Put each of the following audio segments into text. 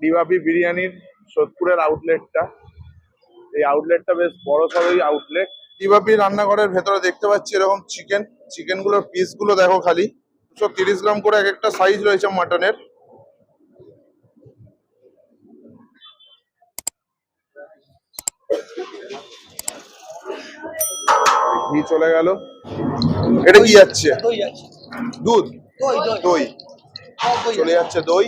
ডিবাপি বিরিয়ানির সোদপুরের আউটলেটটা এই আউটলেটটা বেশ বড় সড়ই আউটলেট ডিবাপি রান্নাঘরের ভেতরে দেখতে পাচ্ছি এরকম চিকেন চিকেনগুলোর পিসগুলো দেখো খালি। দুশো তিরিশ গ্রাম করে এক একটা সাইজ রয়েছে মাটনের ঘি চলে গেল। এটা কি যাচ্ছে? দুধ? দই দই। দই। সব দই চলে যাচ্ছে দই।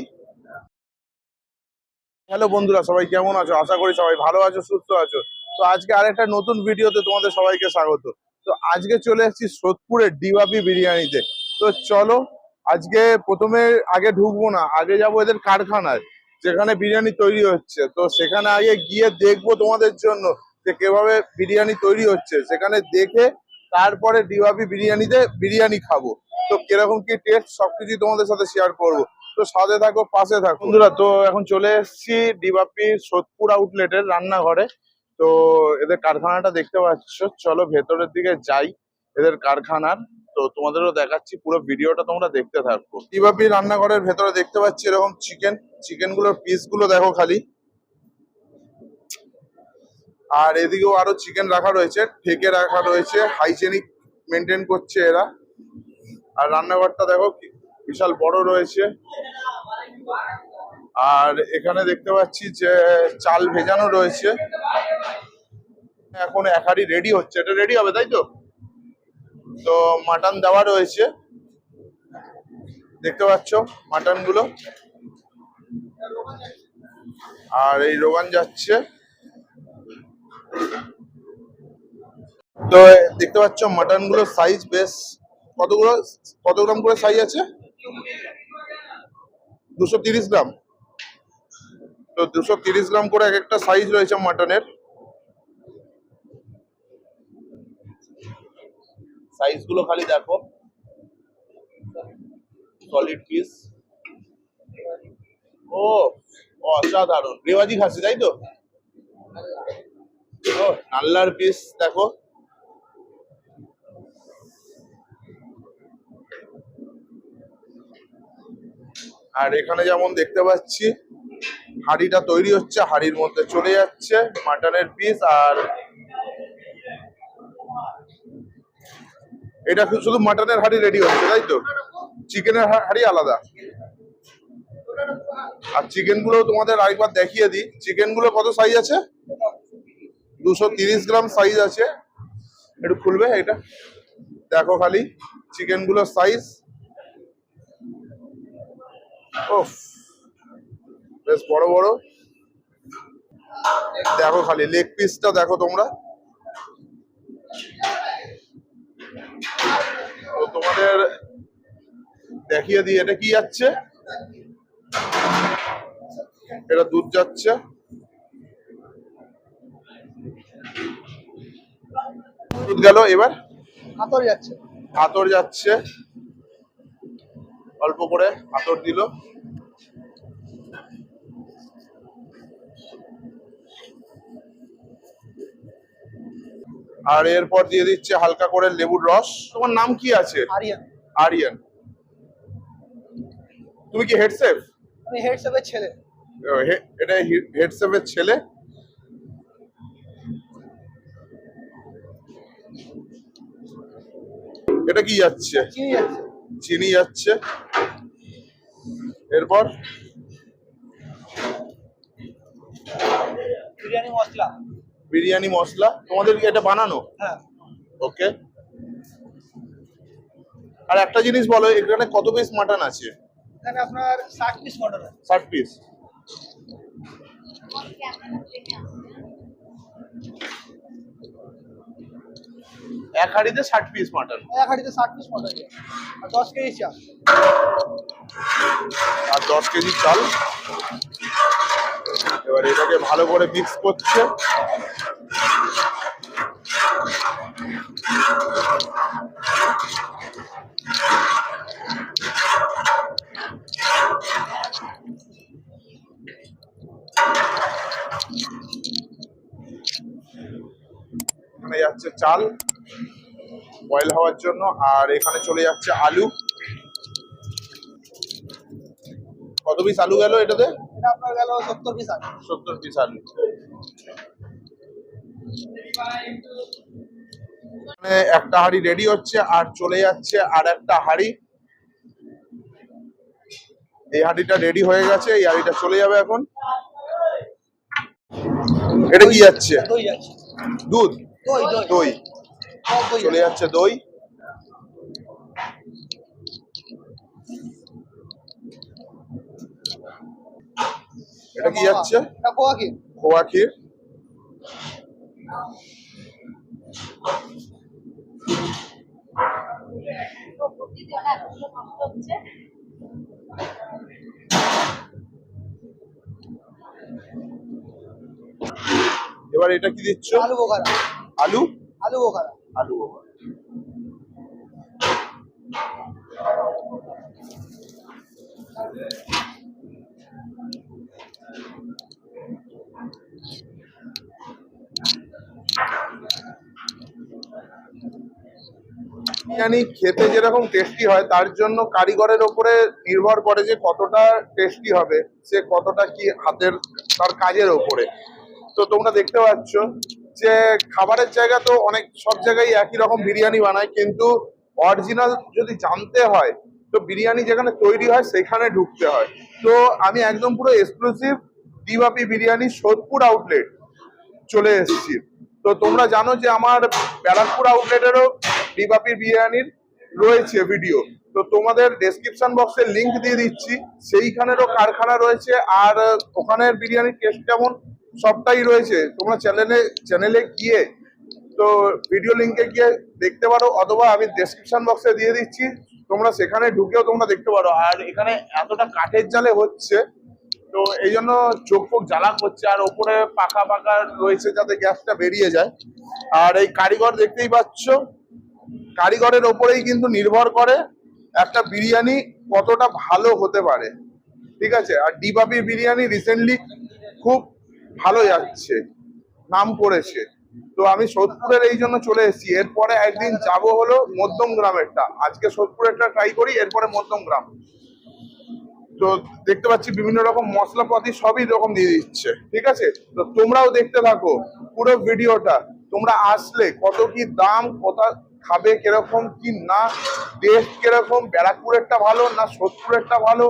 হ্যালো বন্ধুরা, সবাই কেমন আছো? আশা করি সবাই ভালো আছো, সুস্থ আছো। তো আজকে আরেকটা নতুন ভিডিওতে তোমাদের সবাইকে স্বাগত। তো আজকে চলে এসেছি সোদপুরের ডিবাপি বিরিয়ানিতে। তো চলো, আজকে প্রথমে আগে ঢুকবো না, আগে যাব এদের কারখানায়, যেখানে বিরিয়ানি তৈরি হচ্ছে। তো সেখানে আগে গিয়ে দেখব তোমাদের জন্য যে কীভাবে বিরিয়ানি তৈরি হচ্ছে। সেখানে দেখে তারপরে ডিবাপি বিরিয়ানিতে বিরিয়ানি খাব। তো কীরকম কি টেস্ট সবকিছু তোমাদের সাথে শেয়ার করব। তো সাথে থাকো, পাশে থাকো। বন্ধুরা, তো এখন চলে এসেছি ডিবাপি সোদপুর আউটলেটের রান্নাঘরে। তো এদের কারখানাটা দেখতে পাচ্ছ। চলো ভেতরের দিকে যাই এদের কারখানার। তো তোমাদেরও দেখাচ্ছি পুরো ভিডিওটা, তোমরা দেখতে থাকো। ডিবাপি রান্নাঘরের ভেতরে দেখতে পাচ্ছি এরকম চিকেন। চিকেনগুলোর পিসগুলো দেখো খালি। আর এদিকেও আরও চিকেন রাখা রয়েছে ঠেকে রাখা রয়েছে, হাইজেনিক মেনটেন করছে এরা। আর রান্নাঘরটা দেখো বিশাল বড় রয়েছে। আর এখানে দেখতে পাচ্ছি যে চাল ভেজানো রয়েছে। এখন এক হাঁড়ি রেডি হচ্ছে। এটা রেডি হবে, তাই তো? তো মাটন দেওয়া রয়েছে। দেখতে পাচ্ছ মাটনগুলো আর এই রোগান যাচ্ছে। তো দেখতে পাচ্ছ মাটনগুলোর সাইজ বেশ কতগুলো কত গ্রাম করে সাইজ আছে? দুশো তিরিশ গ্রাম। তো দুশো তিরিশ গ্রাম করে এক একটা সাইজ রয়েছে মাটনের সাইজগুলো খালি দেখো। সলিড পিস ও, অসাধারণ। রেওয়াজি খাসি, তাই তো? নাল্লার পিস দেখো। আর এখানে যেমন দেখতে পাচ্ছি, হাঁড়িটা তৈরি হচ্ছে, হাঁড়ির মধ্যে চলে যাচ্ছে মাটনের পিস আর এটা শুধু মাটনের হাঁড়ি রেডি হচ্ছে, তাই তো? চিকেনের হাঁড়ি আলাদা। আর চিকেনগুলো তোমাদের আরেকবার দেখিয়ে দিই। চিকেনগুলো কত সাইজ আছে? দুশো তিরিশ গ্রাম সাইজ আছে। একটু খুলবে এটা? দেখো খালি চিকেনগুলোর সাইজ বেশ বড় বড়। দেখো খালি লেগ পিসটা দেখো তোমরা। তো তোমাদের দেখিয়ে দিই এটা কি যাচ্ছে? এটা দুধ যাচ্ছে। দুধ গেল এবার? হাতর যাচ্ছে। আতর যাচ্ছে। অল্প করে আতর দিল। আর এরপর দিয়ে দিচ্ছে হালকা করে লেবুর রস। তোমার নাম কি আছে? আরিয়ান। আরিয়ান। তুমি কি হেড শেফ আমি হেড শেফের ছেলে। এটা হেড ছেলে? এটা কি যাচ্ছে? চিনি যাচ্ছে। এরপর বিরিয়ানি মশলা। বিরিয়ানি মশলা। তোমাদের কি এটা বানানো? হ্যাঁ। ওকে। আর একটা জিনিস বলো এখানে কত পিস মাটন আছে? এখানে আপনার ষাট পিস মটন আছে। ষাট পিস এক হাঁড়িতে ষাট পিস মাটন এক হাঁড়িতে ষাট পিস মটন আর দশ কেজি চাল। আর দশ কেজি চাল। এবার এটাকে ভালো করে মিক্স করছে। যাচ্ছে চাল। বয়েল হওয়ার জন্য। আর এখানে চলে যাচ্ছে আলু। কত পিস আলু গেল এটাতে? আপনার গেল সত্তর পিস আছে সত্তর পিস আলু। মানে একটা হাড়ি রেডি হচ্ছে আর চলে যাচ্ছে আর একটা হাড়ি। এই হাঁড়িটা রেডি হয়ে গেছে এই হাঁড়িটা চলে যাবে এখন। এটা কি যাচ্ছে? দুধ? দই। চলে যাচ্ছে দই। এটা কি যাচ্ছে? খোয়া ক্ষীর। এবার এটা কি দিচ্ছ? আলু বোখারা আলু? আলু বোখারা আলু বিরিয়ানি খেতে যেরকম টেস্টি হয়, তার জন্য কারিগরের ওপরে নির্ভর করে যে কতটা টেস্টি হবে, সে কতটা কি হাতের, তার কাজের ওপরে। তো তোমরা দেখতে পাচ্ছ যে খাবারের জায়গা তো অনেক, সব জায়গায় একই রকম বিরিয়ানি বানায়, কিন্তু অরিজিনাল যদি জানতে হয়, তো বিরিয়ানি যেখানে তৈরি হয় সেখানে ঢুকতে হয়। তো আমি একদম পুরো এক্সক্লুসিভ দিবাপি বিরিয়ানি সোদপুর আউটলেট চলে এসেছি। তো তোমরা জানো যে আমার ব্যারাকপুর আউটলেটেরও ডিবাপি বিরিয়ানির রয়েছে ভিডিও তো তোমাদের ডেসক্রিপশন বক্সে লিংক দিয়ে দিচ্ছি। সেইখানেরও কারখানা রয়েছে, আর ওখানের বিরিয়ানির টেস্ট কেমন? সবটাই রয়েছে। তোমরা চ্যানেলে চ্যানেলে গিয়ে তো ভিডিও লিংকে গিয়ে দেখতে পারো, অথবা আমি ডেসক্রিপশন বক্সে দিয়ে দিচ্ছি। তোমরা সেখানে ঢুকেও তোমরা দেখতে পারো। আর এখানে এতটা কাঠের জালে হচ্ছে, তো এই জন্য চোখ ফোক জ্বালা করছে, আর ওপরে পাকা পাকা রয়েছে যাতে গ্যাসটা বেরিয়ে যায়। আর এই কারিগর দেখতেই পাচ্ছ, কারিগরের ওপরেই কিন্তু নির্ভর করে একটা বিরিয়ানি কতটা ভালো হতে পারে। ঠিক আছে? আর ডিবাবি বিরিয়ানি রিসেন্টলি খুব ভালো যাচ্ছে নাম করেছে। তো আমি সোদপুরের এই জন্য চলে এসেছি। এরপরে একদিন যাব হলো মধ্যম গ্রামেরটা। আজকে সোদপুরেরটা ট্রাই করি, এরপরে মধ্যম গ্রাম। তো দেখতে পাচ্ছি বিভিন্ন রকম মশলাপাতি সবই রকম দিয়ে দিচ্ছে। ঠিক আছে? তো তোমরাও দেখতে থাকো পুরো ভিডিওটা। তোমরা আসলে কত কি দাম, কোথা খাবে কীরকম, কি না টেস্ট কীরকম, ব্যারাকপুরেরটা ভালো না সোদপুরেরটা ভালো?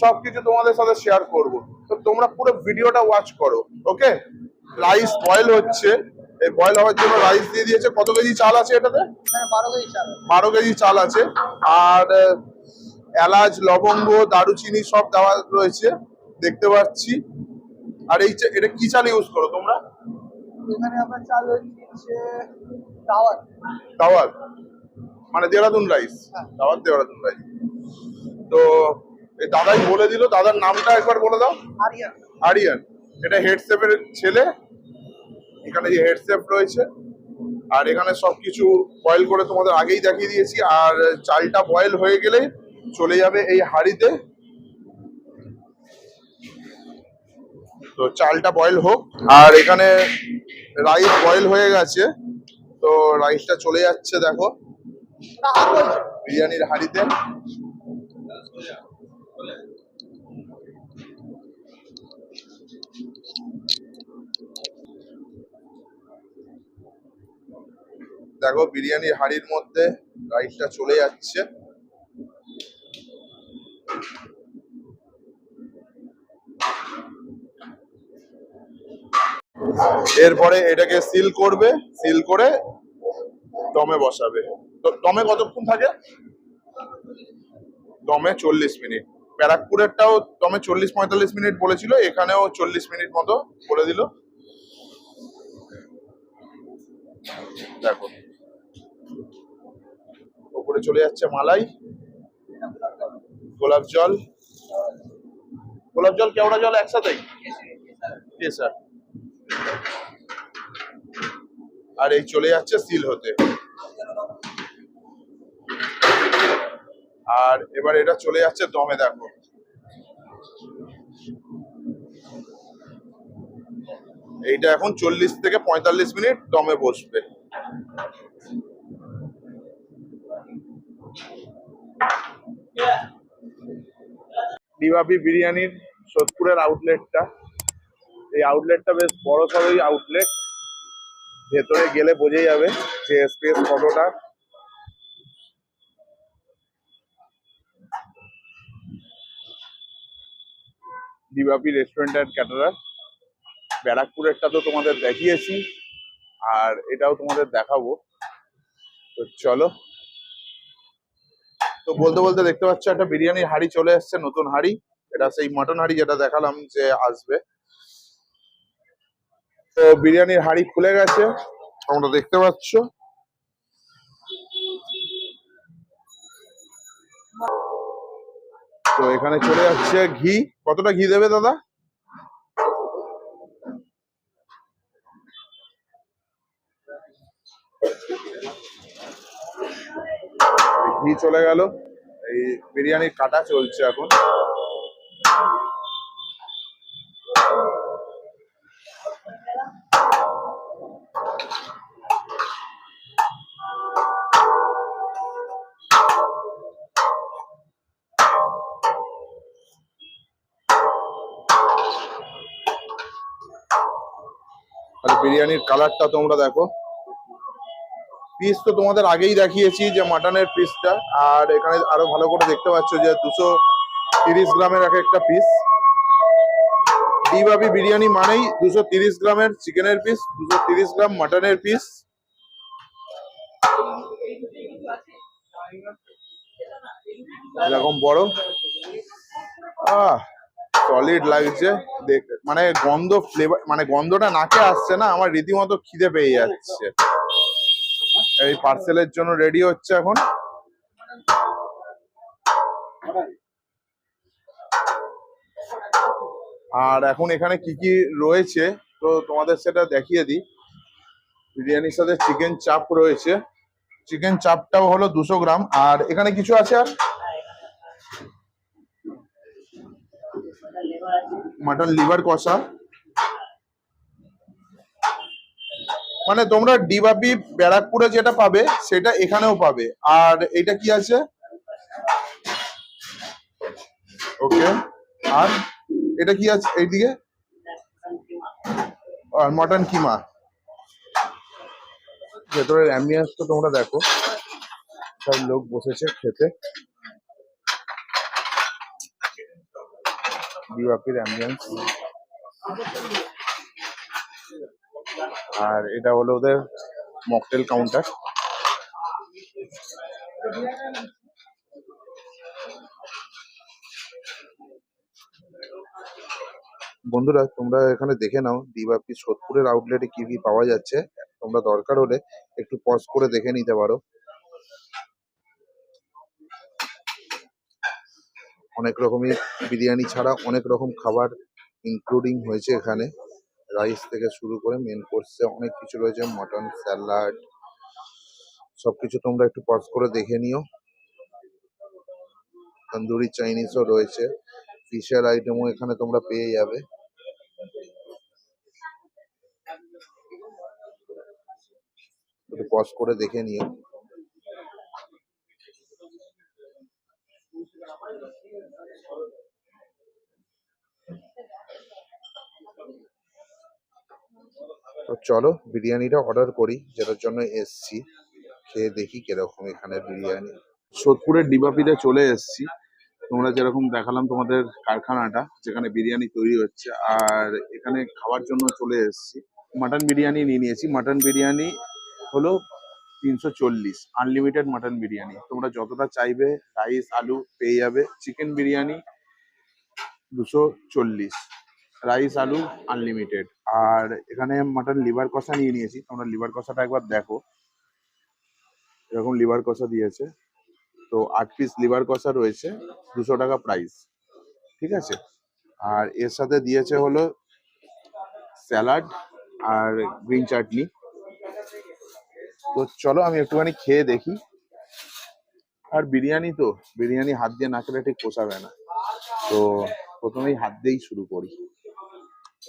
সবকিছু তোমাদের সাথে শেয়ার করব। তো তোমরা পুরো ভিডিওটা ওয়াচ করো ওকে রাইস বয়েল হচ্ছে এই বয়েল হওয়ার জন্য রাইস দিয়ে দিয়েছে কত কেজি চাল আছে এটাতে? এখানে বারো কেজি চাল। বারো কেজি চাল আছে। আর এলাচ লবঙ্গ দারুচিনি সব দেওয়া রয়েছে দেখতে পাচ্ছি। আর এই এটা কি চাল ইউজ করো তোমরা? এখানে চাল হচ্ছে টাওয়ার দাওয়াত মানে দেহরাদুন রাইস হ্যাঁ। দাওয়াত দেহরাদুন রাইস তো এই দাদাই বলে দিল দাদার নামটা একবার বলে দাও। আরিয়ান। আরিয়ান। এটা হেডসেপের ছেলে এখানে যে হেডসেপ রয়েছে। আর এখানে সবকিছু বয়েল করে তোমাদের আগেই দেখিয়ে দিয়েছি। আর চালটা বয়েল হয়ে গেলে চলে যাবে এই হাঁড়িতে। তো চালটা বয়েল হোক। আর এখানে রাইস বয়েল হয়ে গেছে। তো রাইসটা চলে যাচ্ছে দেখো। বিরিয়ানির হাঁড়িতে। দেখো, বিরিয়ানির হাঁড়ির মধ্যে রাইসটা চলে যাচ্ছে। এরপরে এটাকে সিল করবে, সিল করে দমে বসাবে। তো দমে কতক্ষণ থাকে? দমে চল্লিশ মিনিট। ব্যারাকপুরেরটাও দমে চল্লিশ পঁয়তাল্লিশ মিনিট বলেছিল, এখানেও চল্লিশ মিনিট মতো বলে দিল। দেখো। ওপরে চলে যাচ্ছে মালাই। গোলাপ জল। গোলাপ জল, কেওড়া জল একসাথেই স্যার আর এই চলে যাচ্ছে সিল হতে। আর এবার এটা চলে যাচ্ছে দমে, দেখো। এইটা এখন চল্লিশ থেকে পঁয়তাল্লিশ মিনিট দমে বসবে। ডিবাবি বিরিয়ানির সোদপুরের আউটলেটটা এই আউটলেটটা বেশ বড় সড়ই আউটলেট ভেতরে গেলে বোঝা যাবে যে স্পেস কতটা। দিবাপি রেস্টুরেন্ট অ্যান্ড ক্যাটারার ব্যারাকপুরেরটা তো তোমাদের দেখিয়েছি, আর এটাও তোমাদের দেখাবো। তো চলো। তো বলতে বলতে দেখতে পাচ্ছ একটা বিরিয়ানির হাড়ি চলে এসছে, নতুন হাড়ি। এটা সেই মটন হাড়ি যেটা দেখালাম যে আসবে। তো বিরিয়ানির হাড়ি খুলে গেছে, তোমরা দেখতে পাচ্ছ। তো এখানে চলে যাচ্ছে ঘি। কতটা ঘি দেবে দাদা? ঘি চলে গেল। এই বিরিয়ানির কাটা চলছে এখন। বিরিয়ানির কালারটা তোমরা দেখো। পিস তো তোমাদের আগেই দেখিয়েছি যে মাটনের পিসটা আর এখানে আরও ভালো করে দেখতে পাচ্ছ যে দুশো তিরিশ গ্রামের এক একটা পিস ডিবাবি বিরিয়ানি মানেই দুশো তিরিশ গ্রামের চিকেনের পিস দুশো তিরিশ গ্রাম মাটনের পিস এরকম বড়? আহ সলিড লাগছে মানে গন্ধ ফ্লেভার মানে গন্ধটা নাকে আসছে না, আমার রীতিমতো খিদে পেয়ে যাচ্ছে। এই পার্সেলের জন্য রেডি হচ্ছে এখন। আর এখন এখানে কি কি রয়েছে, তো তোমাদের সেটা দেখিয়ে দিই। বিরিয়ানির সাথে চিকেন চাপ রয়েছে। চিকেন চাপটাও হলো দুশো গ্রাম। আর এখানে কিছু আছে আর? মাটন লিভার কষা। মানে তোমরা ডিবাপি ব্যারাকপুরে যেটা পাবে, সেটা এখানেও পাবে। আর এটা কি আছে? ওকে। আর এটা কি আছে এইদিকে? আর মটন কিমা। ভেতরের অ্যাম্বিয়েন্স তো তোমরা দেখো। সব লোক বসেছে খেতে। ডিবাপির অ্যাম্বিয়েন্স আর এটা হলো ওদের মকটেল কাউন্টার বন্ধুরা, তোমরা এখানে দেখে নাও দিবাপি সোদপুরের আউটলেটে কি কি পাওয়া যাচ্ছে। তোমরা দরকার হলে একটু পজ করে দেখে নিতে পারো। অনেক রকমের বিরিয়ানি ছাড়া অনেক রকম খাবার ইনক্লুডিং হয়েছে এখানে। রাইস থেকে শুরু করে মেন কোর্সে অনেক কিছু রয়েছে মটন স্যালাড সবকিছু তোমরা একটু পজ করে দেখে নিও। তন্দুরি চাইনিজও রয়েছে ফিশের আইটেমও এখানে তোমরা পেয়ে যাবে। একটু পজ করে দেখে নিও। তো চলো বিরিয়ানিটা অর্ডার করি, যেটার জন্য এসছি। খেয়ে দেখি কীরকম এখানে বিরিয়ানি। সোদপুরের ডিবাপিতে চলে এসছি। তোমরা যেরকম দেখালাম তোমাদের কারখানাটা, যেখানে বিরিয়ানি তৈরি হচ্ছে, আর এখানে খাওয়ার জন্য চলে এসেছি। মাটন বিরিয়ানি নিয়ে নিয়েছি। মাটন বিরিয়ানি হলো তিনশো চল্লিশ আনলিমিটেড মাটন বিরিয়ানি। তোমরা যতটা চাইবে রাইস আলু পেয়ে যাবে। চিকেন বিরিয়ানি দুশো চল্লিশ। রাইস, আলু আনলিমিটেড আর এখানে মাটন লিভার কষা নিয়ে নিয়েছি। তোমরা লিভার কষাটা একবার দেখো। এরকম লিভার কষা দিয়েছে। তো আট পিস লিভার কষা রয়েছে। দুশো টাকা প্রাইস ঠিক আছে? আর এর সাথে দিয়েছে হলো স্যালাড আর গ্রিন চাটনি তো চলো আমি একটুখানি খেয়ে দেখি। আর বিরিয়ানি তো, বিরিয়ানি হাত দিয়ে না খেলে ঠিক পোষাবে না। তো প্রথমেই হাত দিয়েই শুরু করি।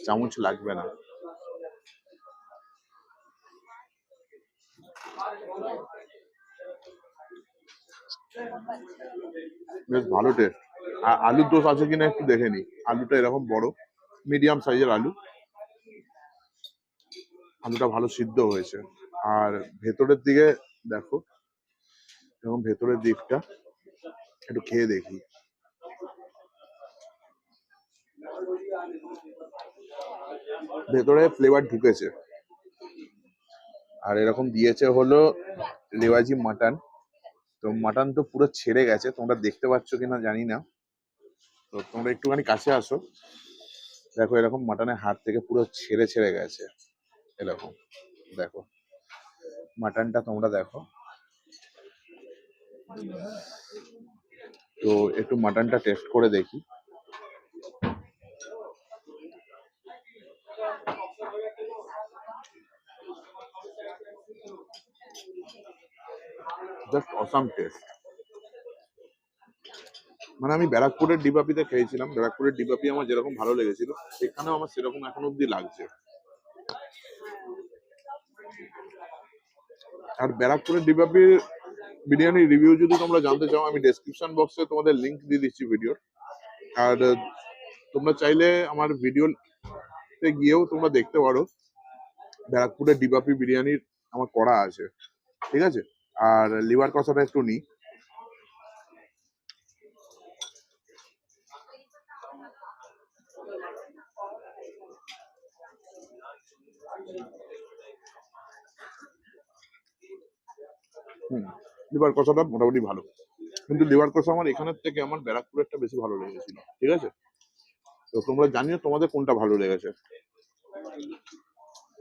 চামচ লাগবে না। বেশ ভালো টেস্ট আর আলুর দোষ আছে কিনা একটু দেখে নি আলুটা এরকম বড় মিডিয়াম সাইজের আলু। আলুটা ভালো সিদ্ধ হয়েছে। আর ভেতরের দিকে দেখো এবং ভেতরের দিকটা একটু খেয়ে দেখি। ভেতরে ফ্লেভার ঢুকেছে। আর এরকম দিয়েছে হলো লেওয়াজি মাটন। তো মাটন তো পুরো ছেড়ে গেছে, তোমরা দেখতে পাচ্ছ কিনা জানি না। তো তোমরা একটুখানি কাছে আসো। দেখো এরকম মাটনের হাত থেকে পুরো ছেড়ে ছেড়ে গেছে। এরকম, দেখো। মাটনটা তোমরা দেখো। তো একটু মাটনটা টেস্ট করে দেখি। জাস্ট অসাম টেস্ট মানে আমি ব্যারাকপুরের ডিবাপিতে খেয়েছিলাম। ব্যারাকপুরের ডিবাপি আমার যেরকম ভালো লেগেছিল, এখানেও আমার সেরকম এখন অব্দি লাগছে। আর ব্যারাকপুরের ডিবাপির বিরিয়ানির রিভিউ যদি তোমরা জানতে চাও, আমি ডেসক্রিপশন বক্সে তোমাদের লিংক দিয়ে দিচ্ছি ভিডিওর আর, তোমরা চাইলে আমার ভিডিওতে গিয়েও তোমরা দেখতে পারো, ব্যারাকপুরের ডিবাপি বিরিয়ানির আমার করা আছে। ঠিক আছে? আর লিভার কষাটা একটু নিই হুম, লিভার কষাটা মোটামুটি ভালো। কিন্তু লিভার কষা আমার এখানের থেকে আমার ব্যারাকপুরেরটা বেশি ভালো লেগেছিল, ঠিক আছে? তো তোমরা জানিও তোমাদের কোনটা ভালো লেগেছে।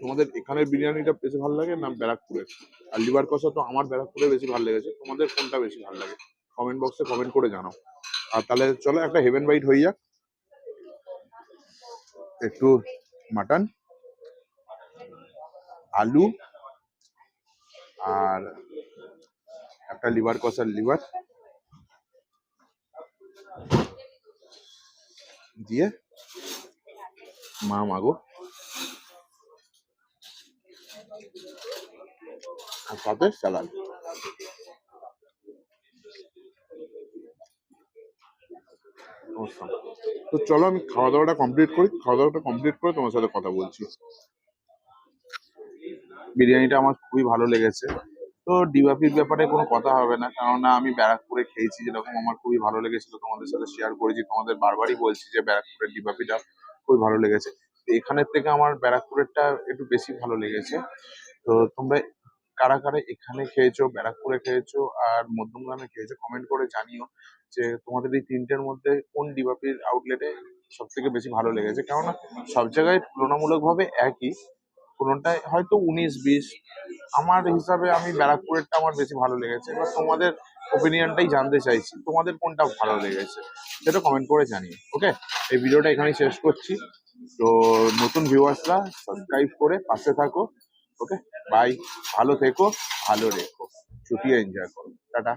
তোমাদের এখানের বিরিয়ানিটা বেশি ভালো লাগে না ব্যারাকপুরের? আর লিভার কষা তো আমার ব্যারাকপুরে বেশি ভালো লেগেছে। তোমাদের কোনটা বেশি ভালো লাগে? কমেন্ট বক্সে কমেন্ট করে জানাও। আর তাহলে চলো একটা হেভেন বাইট হয়ে যাক। একটু মাটন আলু, আর একটা লিভার কষার লিভার দিয়ে মা, মাগো। সাথে স্যালাড তো চলো আমি খাওয়া দাওয়াটা কমপ্লিট করি। খাওয়া দাওয়াটা কমপ্লিট করে তোমার সাথে কথা বলছি। বিরিয়ানিটা আমার খুবই ভালো লেগেছে। তো ডিবাপির ব্যাপারে কোনো কথা হবে না কেননা আমি ব্যারাকপুরে খেয়েছি যেরকম আমার খুবই ভালো লেগেছিল। তোমাদের সাথে শেয়ার করেছি তোমাদের বারবারই বলছি যে ব্যারাকপুরের ডিবাপিটা খুবই ভালো লেগেছে। তো এখানের থেকে আমার ব্যারাকপুরেরটা একটু বেশি ভালো লেগেছে। তো তোমরা কারা কারা এখানে খেয়েছো, ব্যারাকপুরে খেয়েছো আর মধ্যমগ্রামে খেয়েছো কমেন্ট করে জানিও যে তোমাদের এই তিনটের মধ্যে কোন ডিবাপির আউটলেটে সব থেকে বেশি ভালো লেগেছে। কেননা সব জায়গায় তুলনামূলকভাবে একই কোনোটায় হয়তো উনিশ, বিশ। আমার হিসাবে আমি ব্যারাকপুরেরটা আমার বেশি ভালো লেগেছে। এবার তোমাদের ওপিনিয়নটাই জানতে চাইছি, তোমাদের কোনটা ভালো লেগেছে সেটা কমেন্ট করে জানিও ওকে এই ভিডিওটা এখানেই শেষ করছি। তো নতুন ভিউয়ার্সরা সাবস্ক্রাইব করে পাশে থাকো। ওকে বাই ভালো থেকো ভালো রেখো। ছুটিয়ে এনজয় করো। টাটা।